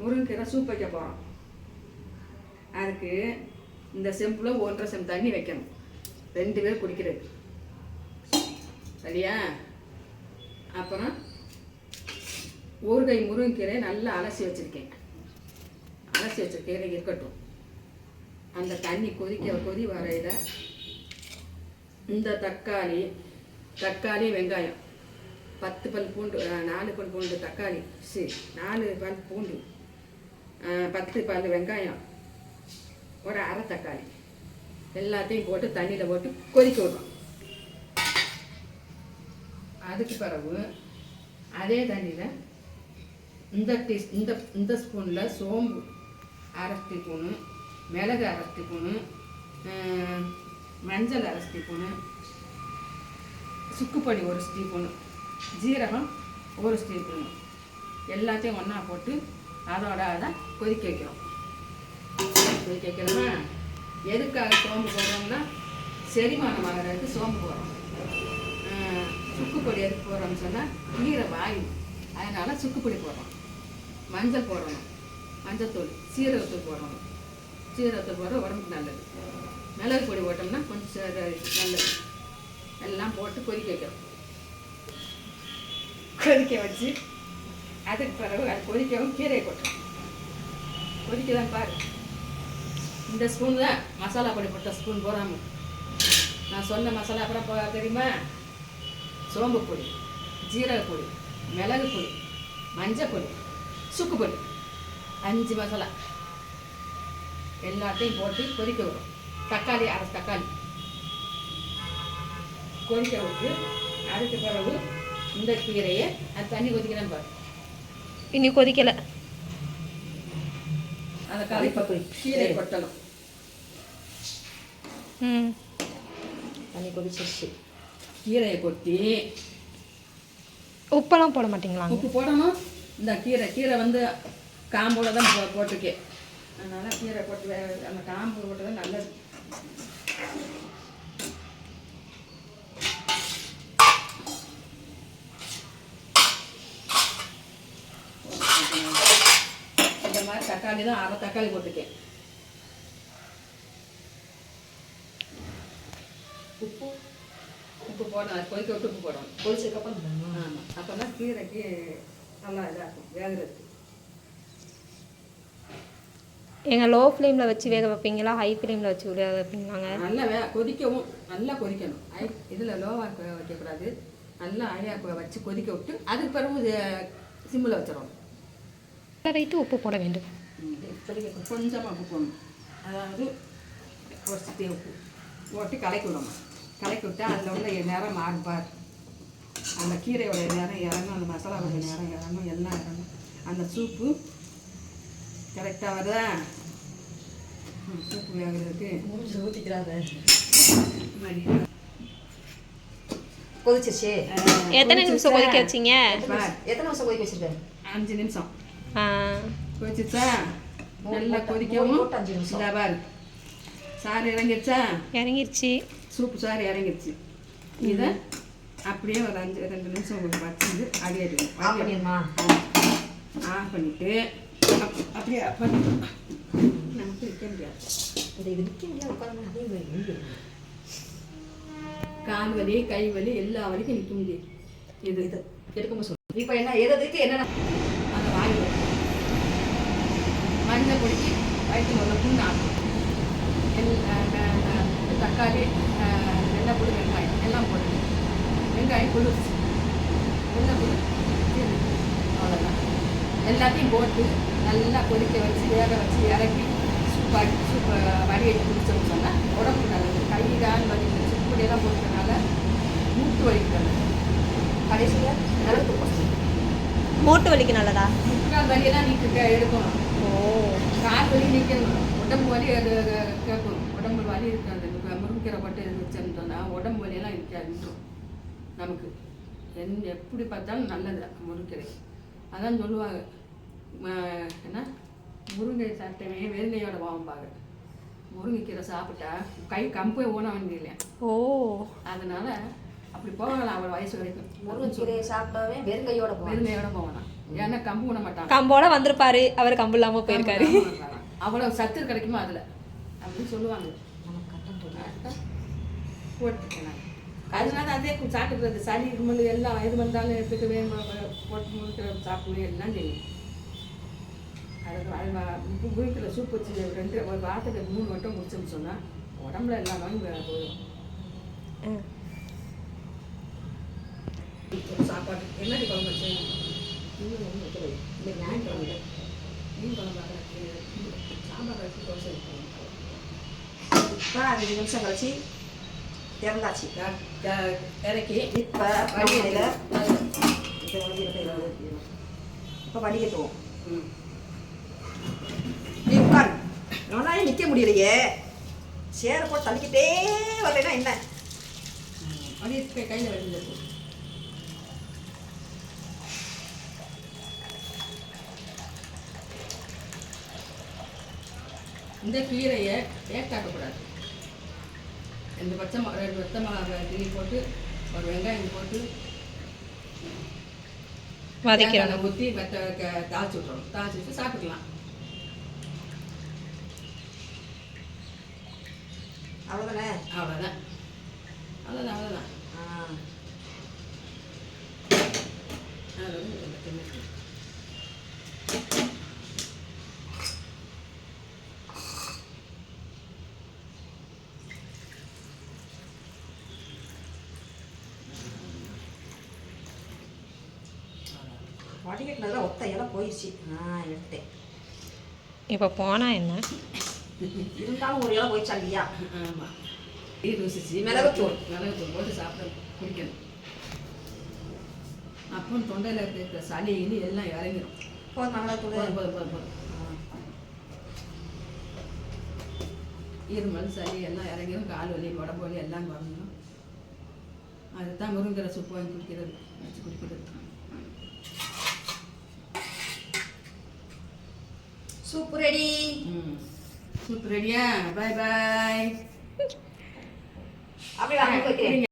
முருங்கைக்கீரை சூப் வைக்க போகிறோம் அதுக்கு இந்த செம்பில் ஒன்றரை செம்பு தண்ணி வைக்கணும். ரெண்டு பேர் குடிக்கிறது சரியா? அப்புறம் ஒரு கை முருங்கைக்கீரை நல்லா அலசி வச்சுருக்கேன். அலசி வச்ச இருக்கட்டும். அந்த தண்ணி கொதிக்க கொதி வரையில் இந்த தக்காளி தக்காளி வெங்காயம். பத்து பல் பூண்டு நாலு பல் பூண்டு தக்காளி. சரி நாலு பல் பூண்டு. பத்து பல் வெங்காயம் ஒரு அரை தக்காளி. எல்லாத்தையும் போட்டு தண்ணியில் போட்டு கொதிக்க விடுறோம் அதுக்கு பிறகு அதே தண்ணியில் இந்த டீ இந்த இந்த ஸ்பூனில் சோம்பு அரை ஸ்பூனு மிளகு அரை ஸ்பூனு மஞ்சள் அரை ஸ்பூனு சுக்குப்பொடி ஒரு ஸ்பூனு ஜீரகம் ஒரு ஸ்பூனு எல்லாத்தையும் ஒன்றா போட்டு அதோட அதை கொதிக்க வைக்கிறோம். கொதிக்க வைக்கிறோமா எதுக்காக சோம்பு போடுறோம்னா செரிமானம் ஆகிறதுக்கு சோம்பு போடுறோம். சுக்குப்பொடி எதுக்கு போடுறோம்னு சொன்னால் நீரை வாயு. அதனால் சுக்குப்பொடி போடுறோம். மஞ்சள் போடணும். மஞ்சத்தூள் சீரகத்தூள் போடணும். சீரகத்தூள் போட உடம்புக்கு நல்லது. மிளகு பொடி போட்டோம்னா கொஞ்சம் நல்லது. எல்லாம் போட்டு கொதிக்க வைக்கிறோம். கொதிக்க வச்சு அதுக்கு பிறகு அது கொதிக்கவும் கீரையை கொட்டுறோம் கொதிக்க தான் பாரு. இந்த ஸ்பூன் தான் மசாலா பொடி போட்ட ஸ்பூன் போடாமல் நான் சொன்ன மசாலா அப்புறம் போக தெரியுமா? சோம்பு பொடி ஜீரக பொடி மிளகு பொடி மஞ்சள் பொடி சுக்கு பொடி. அஞ்சு மசாலா. எல்லாத்தையும் போட்டு கொதிக்க விடும். தக்காளி அரை தக்காளி. கொதிக்க விட்டு அதுக்கு பிறகு இந்த கீரையை அது தண்ணி கொதிக்கிறேன் பாரு. இனி கொதிக்கல. ம். தண்ணி கொதிச்சிருச்சு. கீரையை கொட்டி உப்பெல்லாம் போட மாட்டீங்களாங்க? உப்பு போடணும். இந்த கீரை கீரை வந்து காம்போட தான் போ போட்டிருக்கேன். அதனால் கீரை போட்டு அந்த காம்பு போட்டு தான் நல்லது இந்த மாதிரி தக்காளி தான் அரை தக்காளி போட்டிருக்கேன். உப்பு உப்பு போடணும் அது கொதிக்க விட்டு உப்பு போடணும். கொதிச்சதுக்கப்புறம்? ஆமாம் அப்போ தான் கீரைக்கு நல்லா இதாக இருக்கும் வேகிறதுக்கு. எங்கள் லோ ஃப்ளேமில் வச்சு வேக வைப்பீங்களா? ஹை ஃப்ளேமில் வச்சு வேக வைப்பீங்களாங்க? நல்லா வே கொதிக்கவும் நல்லா கொதிக்கணும். ஐ இதில் லோவாக வைக்கக்கூடாது. நல்லா ஐயா வச்சு கொதிக்க விட்டு அதுக்கு பிறகு சிம்மில் வச்சிடணும். வைத்து உப்பு போட வேண்டும். இப்படிக்கு கொஞ்சமாக உப்பு போடணும் அதாவது ஒரு சிட்டி உப்பு போட்டு கலக்கி விடணும். கலக்கி விட்டா அதில் உள்ள நிறம் மாறுபார் அந்த கீரையோட நிறம் இறங்கும் அந்த மசாலாவோட நிறம் இறங்கும் எல்லாம் இறங்கும். அந்த சூப்பு கரெக்டாக வருதா? ம், சூப்பு வேகிறதுக்கு முடிஞ்சு ஊற்றிக்கிறாங்க கொதிச்சிருச்சு. எத்தனை நிமிஷம் கொதிக்க வச்சீங்க. எத்தனை வருஷம் கொதிக்க வச்சிருக்கேன் அஞ்சு நிமிஷம். ஆ, கொதிச்சுச்சா நல்லா கொதிக்கவும். இந்த பாரு சாறு இறங்கிடுச்சா இறங்கிருச்சு சூப்பு சாறு இறங்கிடுச்சு இதை அப்படியே ஒரு அஞ்சு ரெண்டு நிமிஷம் உங்களுக்கு வச்சுருந்து அடியாடி ஆஃப் பண்ணிடுமா ஆஃப் பண்ணிட்டு அப்- அப்படியே ஆஃப் பண்ணிட்டு நமக்கு வைக்க முடியாது இது நிற்க முடியாது உட்காந்து அதே. கால் வலி கை வலி எல்லா வலிக்கும் நிற்க முடியும் இது இது எடுக்கும்போது சொல்லு இப்போ என்ன எது எதுக்கு என்னென்ன மஞ்சள் பொடிக்கு வயிற்று உள்ள எல் தக்காளி வெள்ளை புளி வெங்காயம் எல்லாம் போட்டு வெங்காயம் குளிர்ச்சி வெள்ளை புளி அவ்வளோதான் எல்லாத்தையும் போட்டு நல்லா கொதிக்க வச்சு வேக வச்சு இறக்கி சூப்பாக்கி சூப்பை வடிகட்டி குடிச்சோம்னு சொன்னால் உடம்புக்கு நல்லது. கை கால் வலி சுப்புடியெல்லாம் போட்டதுனால மூட்டு வலிக்கிறது கடைசியில் போச்சு மூட்டு வலிக்கு நல்லதா? முக்கால் வலியெல்லாம் நீக்க எடுக்கணும். கால் வலி நிற்கணும் உடம்பு வலி கேட்கும் உடம்பு வலி இருக்காது. முருங்கீரை போட்டு சொன்னால் உடம்பு வலியெல்லாம் இருக்காதுன்றோம் நமக்கு. என் எப்படி பார்த்தாலும் நல்லது முருங்கீரை. அதான் சொல்லுவாங்க. என்ன? முருங்கை சாப்பிட்டவன் வெறுங்கையோட போவாம்பாங்க முருங்கைக்கீரை சாப்பிட்டா கை கம்பே ஊன வேண்டிய ஓ. அதனால அப்படி போகலாம் அவள் வயசு வரைக்கும். முருங்கைக்கீரையை சாப்பிட்டாவே வெறுங்கையோட வெறுங்கையோட போகலாம் ஏன்னா கம்பு உண்ண மாட்டான். கம்போட வந்திருப்பாரு. அவர் கம்பு இல்லாம போயிருக்காரு. அவ்வளவு சத்து கிடைக்குமா அதுல. அப்படின்னு சொல்லுவாங்க. அதனால அதே சாப்பிட்டுக்கிறது. சளி இருமல் எல்லாம் எது வந்தாலும் எடுத்துக்க வேணும் போட்டு முழுக்கிற சாப்பிடுவேன் எல்லாம் செய்யும் அது முழுக்கிற சூப் வச்சு ரெண்டு ஒரு வாரத்துக்கு மூணு வட்டம் முடிச்சோம்னு சொன்னா உடம்புல எல்லா நோயும் போய் போயிடும். சாப்பாடு. என்னடி குழம்பு வச்சேன் இன்னும் ஒன்றும் ஞாயிற்றுக்கிழமை மீன் குழம்பு சாம்பார் வச்சு தோசை வைக்கணும். இப்போ அஞ்சு நிமிஷம் கழிச்சு திறந்தாச்சு க- இறக்கி இப்போ வடிகட்டில் இப்போ வடிகட்டில் இப்போ வடிகட்டுவோம் ம். நீ உட்காரு நிற்க முடியலையே சேரை போட்டு தள்ளிக்கிட்டே வரலைன்னா என்ன அப்படியே கை- கையில இந்த கீரையை வேக்காக்கக்கூடாது ரெண்டு பச்சை ரெண்டு பச்சை மிளகா கிள்ளி போட்டு ஒரு வெங்காயம் போட்டு வதக்கிறோம் ஊற்றி வெத்த க- தாளிச்சு விட்றோம் தாளிச்சு விட்டு சாப்பிட்டுக்கலாம். அவ்வளோதானே அவ்வளோதான் அவ்வளோதான் அவ்வளோதான் ஆ. வடிகட்டினதில் ஒத்த இலை போயிடுச்சு ஆ எடுத்தேன் இப்போ போனா என்ன? இருந்தாலும் ஒரு இலை போயிடுச்சா இல்லையா? ஆமா. இது ருசிச்சு மிளகுத்தூள். மிளகுத்தூள் போட்டு சாப்பிட குடிக்கணும். அப்போ தொண்டையில் இருக்கிற சளி இனி எல்லாம் இறங்கிடும் போதும் மிளகாத்தூள் போதும் போதும் போதும் போதும். இருமல் சளி எல்லாம் இறங்கிடும் கால் வலி உடம்பு வலி எல்லாம் குறைஞ்சிடும் அதுதான் முருங்கரை சூப்பு வாங்கி குடிக்கிறது வச்சு குடிக்கிறது. Soup ready. ம் சூப்பு ரெடியா? பாய் பாய். அப்படியே